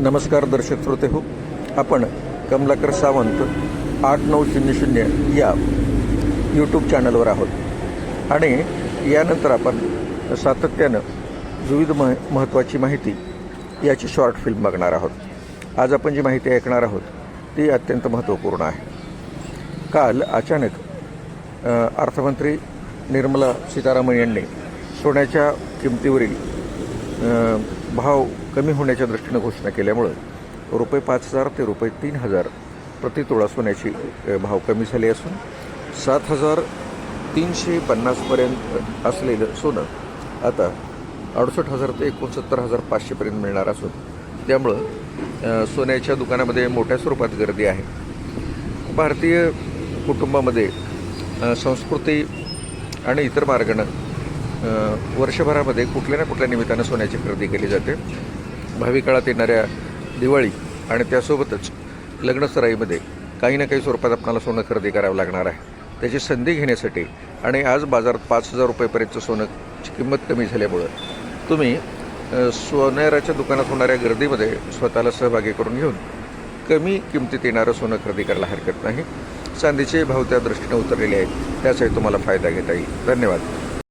नमस्कार दर्शक श्रोते हो आपण कमलाकर सावंत आठ नऊ शून्य शून्य या यूट्यूब चॅनलवर आहोत. आणि यानंतर आपण सातत्यानं विविध मह महत्त्वाची माहिती याची शॉर्ट फिल्म बघणार आहोत. आज आपण जी माहिती ऐकणार आहोत ती अत्यंत महत्त्वपूर्ण आहे. काल अचानक अर्थमंत्री निर्मला सीतारामन यांनी सोन्याच्या किमतीवरील भाव कमी होण्याच्या दृष्टीनं घोषणा केल्यामुळं रुपये पाच हजार ते रुपये तीन हजार प्रति तोळा सोन्याची भाव कमी झाले असून सात हजार तीनशे पन्नासपर्यंत असलेलं सोनं आता अडुसष्ट हजार ते एकोणसत्तर हजार पाचशेपर्यंत मिळणार असून त्यामुळं सोन्याच्या दुकानामध्ये मोठ्या स्वरूपात गर्दी आहे. भारतीय कुटुंबामध्ये संस्कृती आणि इतर मार्गानं वर्षभरामध्ये कुठल्या ना कुठल्या निमित्तानं सोन्याची खरेदी केली जाते. भावी काळात येणाऱ्या दिवाळी आणि त्यासोबतच लग्नसराईमध्ये काही ना काही स्वरूपात आपल्याला सोनं खरेदी करावं लागणार आहे. त्याची संधी घेण्यासाठी आणि आज बाजारात पाच हजार रुपयेपर्यंतचं सोनंची किंमत कमी झाल्यामुळं तुम्ही सोनेराच्या दुकानात होणाऱ्या गर्दीमध्ये स्वतःला सहभागी करून घेऊन कमी किमतीत येणारं सोनं खरेदी करायला हरकत नाही. चांदीचे भाव त्या दृष्टीने उतरलेले आहेत. त्याचाही तुम्हाला फायदा घेता येईल. धन्यवाद.